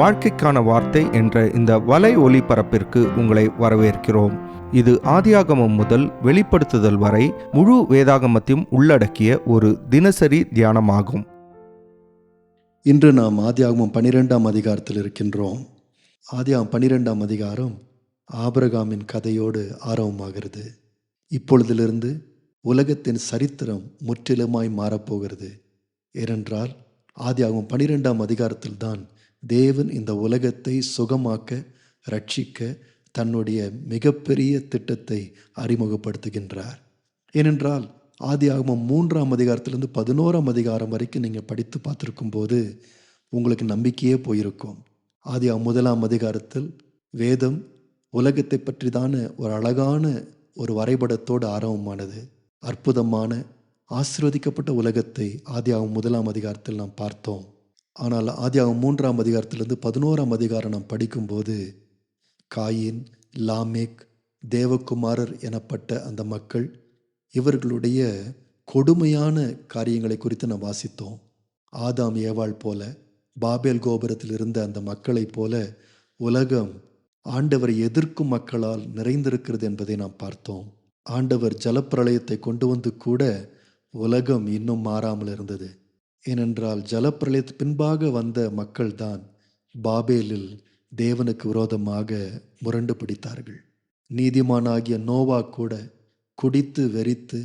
வாழ்க்கைக்கான வார்த்தை என்ற இந்த வலை ஒளிபரப்பிற்கு உங்களை வரவேற்கிறோம். இது ஆதியாகமம் முதல் வெளிப்படுத்துதல் வரை முழு வேதாகமத்தையும் உள்ளடக்கிய ஒரு தினசரி தியானமாகும். இன்று நாம் ஆதியாகமம் பன்னிரெண்டாம் அதிகாரத்தில் இருக்கின்றோம். ஆதியாகம் பன்னிரெண்டாம் அதிகாரம் ஆபரகாமின் கதையோடு ஆரம்பமாகிறது. இப்பொழுதிலிருந்து உலகத்தின் சரித்திரம் முற்றிலுமாய் மாறப்போகிறது. ஏனென்றால் ஆதியாகவும் பன்னிரெண்டாம் அதிகாரத்தில்தான் தேவன் இந்த உலகத்தை சுகமாக்க ரட்சிக்க தன்னுடைய மிகப்பெரிய திட்டத்தை அறிமுகப்படுத்துகின்றார். ஏனென்றால் ஆதியாகமம் மூன்றாம் அதிகாரத்திலிருந்து பதினோராம் அதிகாரம் வரைக்கும் நீங்கள் படித்து பார்த்துருக்கும் போது உங்களுக்கு நம்பிக்கையே போயிருக்கும். ஆதி முதலாம் அதிகாரத்தில் வேதம் உலகத்தை பற்றிதான ஒரு அழகான ஒரு வரைபடத்தோடு ஆரம்பமானது. அற்புதமான ஆசிர்வதிக்கப்பட்ட உலகத்தை ஆதியாகம் முதலாம் அதிகாரத்தில் நாம் பார்த்தோம். ஆனால் ஆதியாகம் மூன்றாம் அதிகாரத்திலிருந்து பதினோராம் அதிகாரம் நாம் படிக்கும்போது காயின் லாமேக் தேவகுமாரர் எனப்பட்ட அந்த மக்கள் இவர்களுடைய கொடுமையான காரியங்களை குறித்து நாம் வாசித்தோம். ஆதாம் ஏவாள் போல பாபேல் கோபுரத்தில் இருந்த அந்த மக்களைப் போல உலகம் ஆண்டவரை எதிர்க்கும் மக்களால் நிறைந்திருக்கிறது என்பதை நாம் பார்த்தோம். ஆண்டவர் ஜலப்பிரளயத்தை கொண்டு வந்து கூட உலகம் இன்னும் மாறாமல் இருந்தது. ஏனென்றால் ஜலப்பிரளயத்து பின்பாக வந்த மக்கள்தான் பாபேலில் தேவனுக்கு விரோதமாக முரண்டு பிடித்தார்கள். நீதிமானாகிய நோவா கூட குடித்து வெறித்து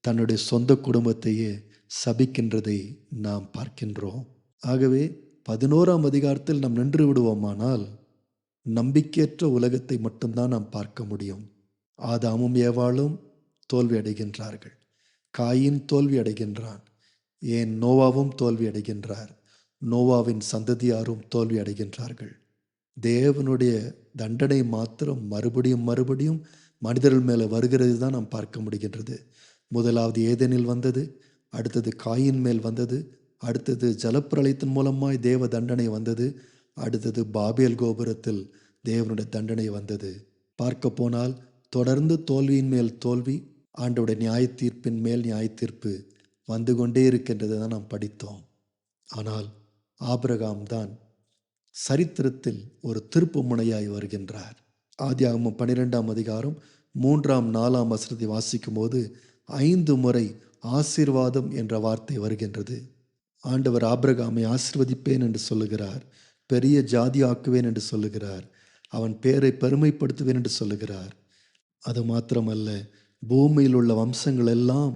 தன்னுடைய சொந்த குடும்பத்தையே சபிக்கின்றதை நாம் பார்க்கின்றோம். ஆகவே பதினோராம் அதிகாரத்தில் நாம் நின்று விடுவோமானால் நம்பிக்கையற்ற உலகத்தை மட்டும்தான் நாம் பார்க்க முடியும். ஆதாமும் ஏவாளும் தோல்வி அடைகின்றார்கள். காயின் தோல்வி அடைகின்றான். ஏன் நோவாவும் தோல்வி அடைகின்றார்? நோவாவின் சந்ததியாரும் தோல்வி அடைகின்றார்கள். தேவனுடைய தண்டனை மாத்திரம் மறுபடியும் மறுபடியும் மனிதர்கள் மேலே வருகிறது தான் நாம் பார்க்க முடிகின்றது. முதலாவது ஏதேனில் வந்தது அடுத்தது காயின் மேல் வந்தது அடுத்தது ஜலப்பிரளயத்தின் மூலமாய் தேவ தண்டனை வந்தது அடுத்தது பாபேல் கோபுரத்தில் தேவனுடைய தண்டனை வந்தது. பார்க்க போனால் தொடர்ந்து தோல்வியின் மேல் தோல்வி ஆண்டோட நியாய தீர்ப்பின் மேல் நியாய தீர்ப்பு வந்து கொண்டே இருக்கின்றது தான் நாம் படித்தோம். ஆனால் ஆபிரகாம் தான் சரித்திரத்தில் ஒரு திருப்பு முனையாய் வருகின்றார். ஆதியாகமம் பன்னிரெண்டாம் அதிகாரம் மூன்றாம் நாலாம் வசனத்தை வாசிக்கும் போது ஐந்து முறை ஆசீர்வாதம் என்ற வார்த்தை வருகின்றது. ஆண்டவர் ஆபிரகாமை ஆசிர்வதிப்பேன் என்று சொல்லுகிறார். பெரிய ஜாதி ஆக்குவேன் என்று சொல்லுகிறார். அவன் பேரை பெருமைப்படுத்துவேன் என்று சொல்லுகிறார். அது மாத்திரமல்ல பூமியில் உள்ள வம்சங்கள் எல்லாம்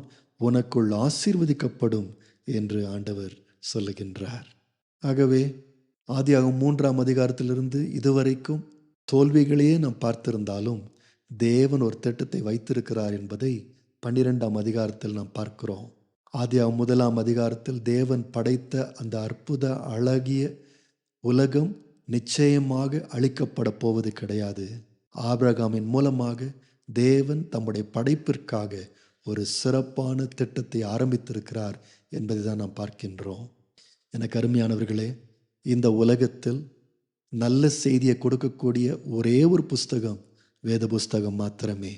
உனக்குள் ஆசீர்வதிக்கப்படும் என்று ஆண்டவர் சொல்லுகின்றார். ஆகவே ஆதியாகும் மூன்றாம் அதிகாரத்திலிருந்து இதுவரைக்கும் தோல்விகளையே நாம் பார்த்திருந்தாலும் தேவன் ஒரு திட்டத்தை வைத்திருக்கிறார் என்பதை பன்னிரெண்டாம் அதிகாரத்தில் நாம் பார்க்கிறோம். ஆதியாகும் முதலாம் அதிகாரத்தில் தேவன் படைத்த அந்த அற்புத அழகிய உலகம் நிச்சயமாக அழிக்கப்பட போவது கிடையாது. ஆபிரகாமின் மூலமாக தேவன் தம்முடைய படைப்பிற்காக ஒரு சிறப்பான திட்டத்தை ஆரம்பித்திருக்கிறார் என்பதை தான் நாம் பார்க்கின்றோம். எனக்கு அருமையானவர்களே இந்த உலகத்தில் நல்ல செய்தியை கொடுக்கக்கூடிய ஒரே ஒரு புஸ்தகம் வேத புஸ்தகம் மாத்திரமே.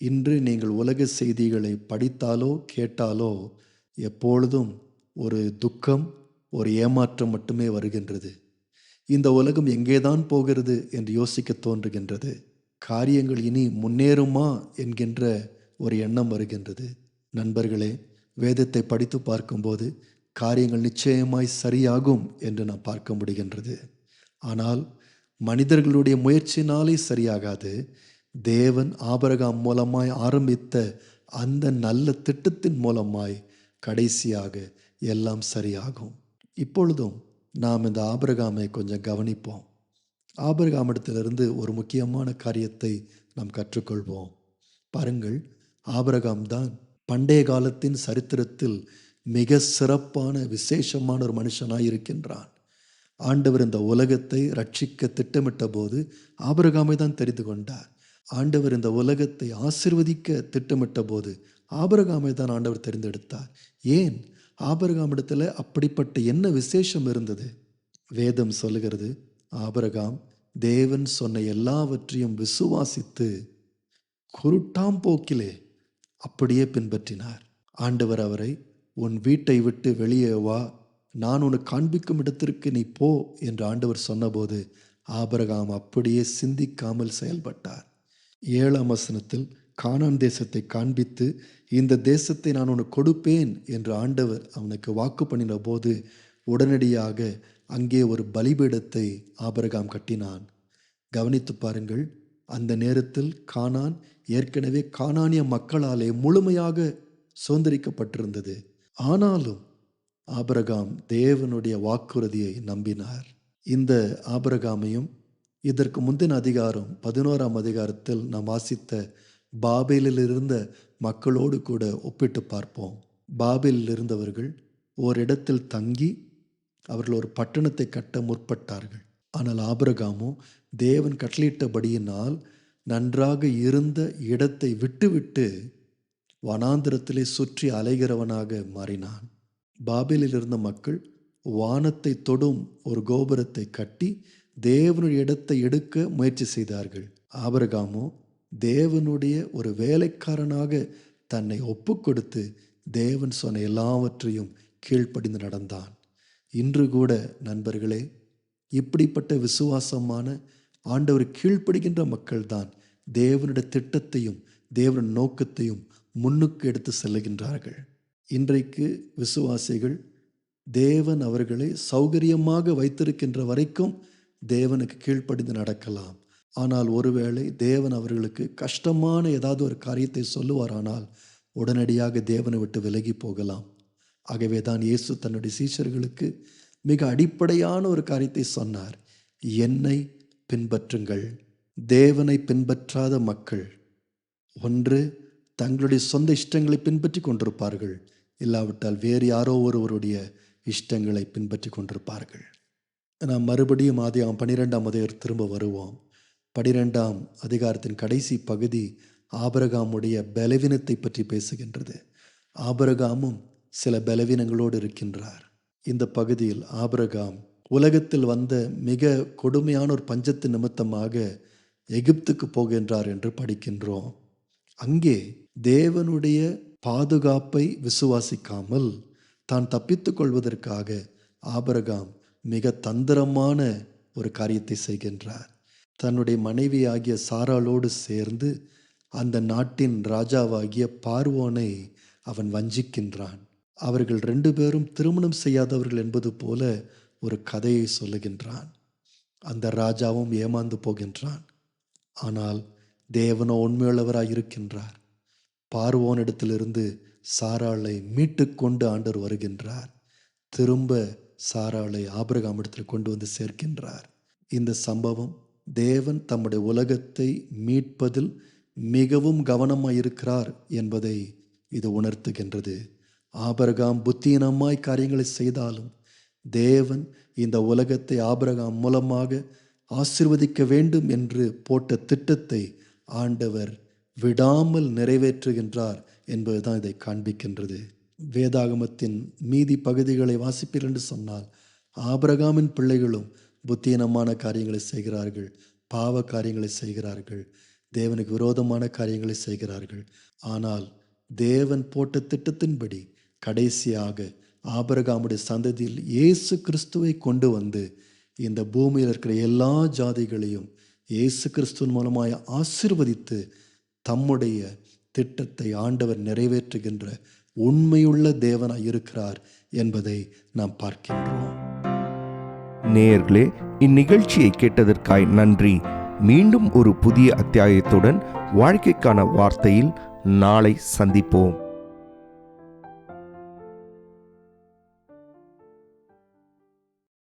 இன்று நீங்கள் உலக செய்திகளை படித்தாலோ கேட்டாலோ எப்பொழுதும் ஒரு துக்கம் ஒரு ஏமாற்றம் மட்டுமே வருகின்றது. இந்த உலகம் எங்கேதான் போகிறது என்று யோசிக்க தோன்றுகின்றது. காரியங்கள் இனி முன்னேறுமா என்கின்ற ஒரு எண்ணம் வருகின்றது. நண்பர்களே வேதத்தை படித்து பார்க்கும்போது காரியங்கள் நிச்சயமாய் சரியாகும் என்று நாம் பார்க்க முடிகின்றது. ஆனால் மனிதர்களுடைய முயற்சினாலே சரியாகாது. தேவன் ஆபரகாம் மூலமாய் ஆரம்பித்த அந்த நல்ல திட்டத்தின் மூலமாய் கடைசியாக எல்லாம் சரியாகும். இப்பொழுதும் நாம் இந்த ஆபரகாமை கொஞ்சம் கவனிப்போம். ஆபரகாமிடத்திலிருந்து ஒரு முக்கியமான காரியத்தை நாம் கற்றுக்கொள்வோம். பாருங்கள் ஆபரகாம் தான் பண்டைய காலத்தின் சரித்திரத்தில் மிக சிறப்பான விசேஷமான ஒரு மனுஷனாய் இருக்கின்றான் ஆண்டவர் இந்த உலகத்தை ரட்சிக்க திட்டமிட்ட போது ஆபரகாமை தான் தெரிந்து கொண்டார் ஆண்டவர் இந்த உலகத்தை ஆசிர்வதிக்க திட்டமிட்ட போது ஆபரகாமை தான் ஆண்டவர் தெரிந்தெடுத்தார். ஏன்? ஆபரகாம் இடத்துல அப்படிப்பட்ட என்ன விசேஷம் இருந்தது? வேதம் சொல்லுகிறது ஆபரகாம் தேவன் சொன்ன எல்லாவற்றையும் விசுவாசித்து குருட்டாம் போக்கிலே அப்படியே பின்பற்றினார். ஆண்டவர் அவரை உன் வீட்டை விட்டு வெளியே வா நான் உனக்கு காண்பிக்கும் இடத்திற்கு நீ போ என்று ஆண்டவர் சொன்னபோது ஆபரகாம் அப்படியே சிந்திக்காமல் செயல்பட்டார். ஏழாம் வசனத்தில் கானான் தேசத்தை காண்பித்து இந்த தேசத்தை நான் உனக்கு கொடுப்பேன் என்று ஆண்டவர் அவனுக்கு வாக்கு பண்ணின போது உடனடியாக அங்கே ஒரு பலிபீடத்தை ஆபரகாம் கட்டினான். கவனித்து பாருங்கள் அந்த நேரத்தில் கானான் ஏற்கனவே கானானிய மக்களாலே முழுமையாக சுதந்திரிக்கப்பட்டிருந்தது. ஆனாலும் ஆபரகாம் தேவனுடைய வாக்குறுதியை நம்பினார். இந்த ஆபரகாமையும் இதற்கு முந்தின அதிகாரம் பதினோராம் அதிகாரத்தில் நாம் வாசித்த பாபேலில் இருந்த மக்களோடு கூட ஒப்பிட்டு பார்ப்போம். பாபேலில் இருந்தவர்கள் ஓரிடத்தில் தங்கி அவர்கள் ஒரு பட்டணத்தை கட்ட முற்பட்டார்கள். ஆனால் ஆபரகாமோ தேவன் கட்டளையிட்டபடியினால் நன்றாக இருந்த இடத்தை விட்டுவிட்டு வனாந்திரத்திலே சுற்றி அலைகிறவனாக மாறினான். பாபேலில் இருந்த மக்கள் வானத்தை தொடும் ஒரு கோபுரத்தை கட்டி தேவனுடைய இடத்தை எடுக்க முயற்சி செய்தார்கள். ஆபரகாமோ தேவனுடைய ஒரு வேலைக்காரனாக தன்னை ஒப்புக்கொடுத்து தேவன் சொன்ன எல்லாவற்றையும் கீழ்ப்படிந்து நடந்தான். இன்று கூட நண்பர்களே இப்படிப்பட்ட விசுவாசமான ஆண்டவர் கீழ்ப்படுகின்ற மக்கள்தான் தேவனுடைய திட்டத்தையும் தேவன் நோக்கத்தையும் முன்னுக்கு எடுத்து செல்லுகின்றார்கள். இன்றைக்கு விசுவாசிகள் தேவன் அவர்களை சௌகரியமாக வைத்திருக்கின்ற வரைக்கும் தேவனுக்கு கீழ்ப்படிந்து நடக்கலாம். ஆனால் ஒருவேளை தேவன் அவர்களுக்கு கஷ்டமான ஏதாவது ஒரு காரியத்தை சொல்லுவாரானால் உடனடியாக தேவனை விட்டு விலகி போகலாம். ஆகவே தான் இயேசு தன்னுடைய சீஷர்களுக்கு மிக அடிப்படையான ஒரு காரியத்தை சொன்னார். என்னை பின்பற்றுங்கள். தேவனை பின்பற்றாத மக்கள். ஒன்று தங்களுடைய சொந்த இஷ்டங்களை பின்பற்றி கொண்டிருப்பார்கள். இல்லாவிட்டால் வேறு யாரோ ஒருவருடைய இஷ்டங்களை பின்பற்றி கொண்டிருப்பார்கள். நாம் மறுபடியும் ஆதியாம் பன்னிரெண்டாம் அதிகாரம் திரும்ப வருவோம். பனிரெண்டாம் அதிகாரத்தின் கடைசி பகுதி ஆபரகாமுடைய பலவீனத்தை பற்றி பேசுகின்றது. ஆபரகாமும் சில பலவீனங்களோடு இருக்கின்றார். இந்த பகுதியில் ஆபரகாம் உலகத்தில் வந்த மிக கொடுமையான ஒரு பஞ்சத்து நிமித்தமாக எகிப்துக்கு போகின்றார் என்று படிக்கின்றோம். அங்கே தேவனுடைய பாதுகாப்பை விசுவாசிக்காமல் தான் தப்பித்துக் கொள்வதற்காக ஆபரகாம் மிக தந்திரமான ஒரு காரியத்தை செய்கின்றார். தன்னுடைய மனைவியாகிய சாராளோடு சேர்ந்து அந்த நாட்டின் ராஜாவாகிய பார்வோனை அவன் வஞ்சிக்கின்றான். அவர்கள் ரெண்டு பேரும் திருமணம் செய்யாதவர்கள் என்பது போல ஒரு கதையை சொல்லுகின்றான். அந்த ராஜாவும் ஏமாந்து போகின்றான். ஆனால் தேவனோ உண்மையுள்ளவராய் இருக்கின்றார். பார்வோனிடத்திலிருந்து சாராளை மீட்டு கொண்டு ஆண்டவர் வருகின்றார். திரும்ப சாராளை ஆபிரகாமிடத்தில் கொண்டு வந்து சேர்க்கின்றார். இந்த சம்பவம் தேவன் தம்முடைய உலகத்தை மீட்பதில் மிகவும் கவனமாக இருக்கிறார் என்பதை இது உணர்த்துகின்றது. ஆபரகாம் புத்தியினமாய் காரியங்களை செய்தாலும் தேவன் இந்த உலகத்தை ஆபரகாம் மூலமாக ஆசிர்வதிக்க வேண்டும் என்று போட்ட திட்டத்தை ஆண்டவர் விடாமல் நிறைவேற்றுகின்றார் என்பதுதான் இதை காண்பிக்கின்றது. வேதாகமத்தின் மீதி பகுதிகளை வாசிப்பீர் என்று சொன்னால் ஆபரகாமின் பிள்ளைகளும் புத்தீனமான காரியங்களை செய்கிறார்கள் பாவ காரியங்களை செய்கிறார்கள் தேவனுக்கு விரோதமான காரியங்களை செய்கிறார்கள். ஆனால் தேவன் போட்ட திட்டத்தின்படி கடைசியாக ஆபரகாமுடைய சந்ததியில் இயேசு கிறிஸ்துவை கொண்டு வந்து இந்த பூமியில் இருக்கிற எல்லா ஜாதிகளையும் இயேசு கிறிஸ்துவின் மூலமாய் ஆசிர்வதித்து தம்முடைய திட்டத்தை ஆண்டவர் நிறைவேற்றுகின்ற உண்மையுள்ள தேவனாய் இருக்கிறார் என்பதை நாம் பார்க்கின்றோம். நேயர்களே இந்நிகழ்ச்சியை கேட்டதற்காய் நன்றி. மீண்டும் ஒரு புதிய அத்தியாயத்துடன் வாழ்க்கைக்கான வார்த்தையில் நாளை சந்திப்போம்.